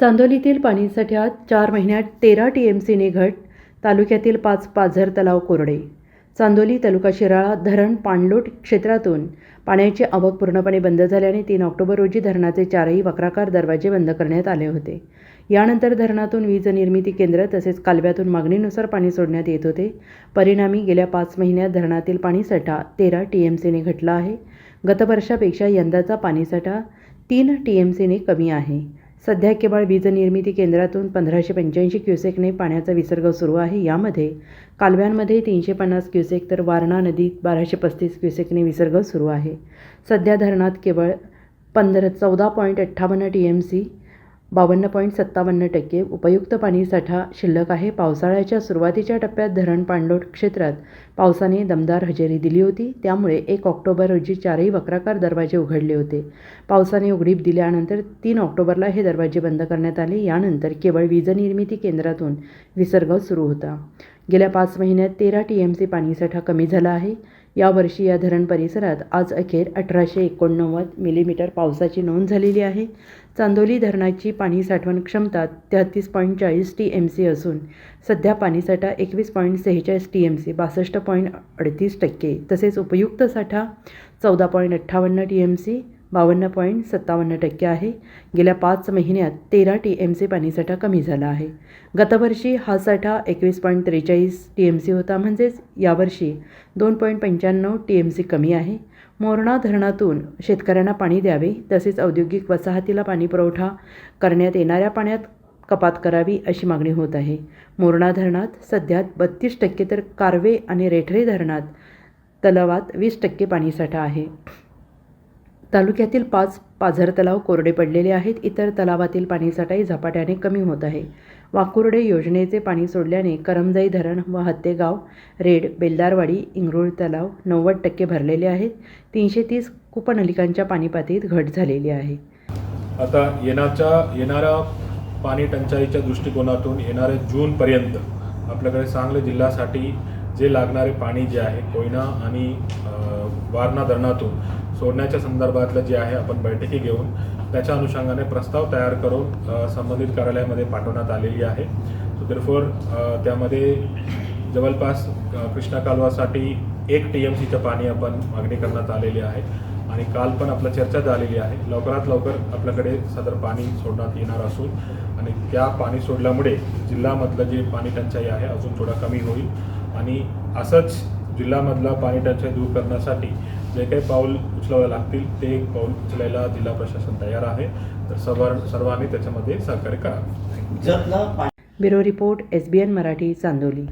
चांदोलीतील पाणीसाठ्यात चार महिन्यात तेरा टी एम सीने घट तालुक्यातील पाच पाझर तलाव कोरडे. चांदोली तालुका शिराळा धरण पाणलोट क्षेत्रातून पाण्याची आवक पूर्णपणे बंद झाल्याने तीन ऑक्टोबर रोजी धरणाचे चारही वक्राकार दरवाजे बंद करण्यात आले होते. यानंतर धरणातून वीज निर्मिती केंद्र तसेच कालव्यातून मागणीनुसार पाणी सोडण्यात येत होते. परिणामी गेल्या पाच महिन्यात धरणातील पाणीसाठा तेरा टी एम सीने घटला आहे. गतवर्षापेक्षा यंदाचा पाणीसाठा तीन टी एम सीने कमी आहे. सध्या केवळ वीज निर्मिती केंद्रातून पंधराशे पंच्याऐंशी क्युसेकने पाण्याचा विसर्ग सुरू आहे. यामध्ये कालव्यांमध्ये तीनशे पन्नास क्युसेक तर वारणा नदीत बाराशे पस्तीस क्युसेकने विसर्ग सुरू आहे. सध्या धरणात केवळ पंधरा चौदा पॉईंट अठ्ठावन्न टी एम सी बावन्न पॉईंट सत्तावन्न टक्के उपयुक्त पाणीसाठा शिल्लक आहे. पावसाळ्याच्या सुरुवातीच्या टप्प्यात धरण पाणलोट क्षेत्रात पावसाने दमदार हजेरी दिली होती. त्यामुळे एक ऑक्टोबर रोजी चारही वक्राकार दरवाजे उघडले होते. पावसाने उघडीप दिल्यानंतर तीन ऑक्टोबरला हे दरवाजे बंद करण्यात आले. यानंतर केवळ वीज निर्मिती केंद्रातून विसर्ग सुरू होता. गेल्या पाच महिन्यात तेरा टी एम सी पाणीसाठा कमी झाला आहे. यावर्षी या धरण परिसरात आज अखेर अठराशे एकोणनव्वद मिलीमीटर पावसाची नोंद झालेली आहे. चांदोली धरणाची पाणी साठवण क्षमता तेहतीस पॉईंट चाळीस टी एम सी असून सध्या पाणीसाठा एकवीस पॉईंट सेहेचाळीस टी एम सी बासष्ट पॉईंट अडतीस टक्के तसेच उपयुक्त साठा चौदा पॉईंट अठ्ठावन्न टी एम सी बावन्न पॉईंट सत्तावन्न टक्के आहे. गेल्या पाच महिन्यात तेरा टी एम सी पाणीसाठा कमी झाला आहे. गतवर्षी हा साठा एकवीस पॉईंट त्रेचाळीस टी एम सी होता म्हणजेच यावर्षी दोन पॉईंट पंच्याण्णव टी एम सी कमी आहे. मोरणा धरणातून शेतकऱ्यांना पाणी द्यावे तसेच औद्योगिक वसाहतीला पाणी पुरवठा करण्यात येणाऱ्या पाण्यात कपात करावी अशी मागणी होत आहे. मोरणा धरणात सध्या बत्तीस टक्के तर कारवे आणि रेठरे धरणात तलावात वीस टक्के पाणीसाठा आहे. तालुक्यातील पाच पाझर तलाव कोरडे पडलेले आहेत. इतर तलावातील पाणीसाठाही झपाट्याने कमी होत आहे. वाकुर्डे योजनेचे पाणी सोडल्याने करमजाई धरण व हत्तेगाव रेड बेलदारवाडी इंगरुळ तलाव नव्वद टक्के भरलेले आहेत. तीनशे तीस कुपनलिकांच्या पाणीपातळीत घट झालेली आहे. आता येणाच्या येणाऱ्या पाणी टंचाईच्या दृष्टिकोनातून येणाऱ्या जूनपर्यंत आपल्याकडे सांगली जिल्ह्यासाठी जे लागणारे पाणी जे आहे कोयना आणि वारणा धरणातून सोडण्याच्या संदर्भातलं जे आहे आपण बैठकी घेऊन त्याच्या अनुषंगाने प्रस्ताव तयार करून संबंधित कार्यालयामध्ये पाठवण्यात आलेली आहे. सो देरफोर त्यामध्ये जवळपास कृष्णा कालवासाठी एक टी एम सीचं पाणी आपण मागणी करण्यात आलेली आहे आणि काल पण आपलं चर्चा झालेली आहे. लवकरात लवकर आपल्याकडे सदर पाणी सोडण्यात येणार असून आणि त्या पाणी सोडल्यामुळे जिल्ह्यामधलं जे पाणी टंचाई आहे अजून थोडा कमी होईल. आणि असंच जिल्ह्यामधला पाणी टंचाई दूर करण्यासाठी जे काही पाऊल उचलावे लागतील ते पाऊल उचलायला जिल्हा प्रशासन तयार आहे. तर सर्व सर्वांनी त्याच्यामध्ये सहकार्य करावे. जतला bureau report S B N Marathi Chandoli.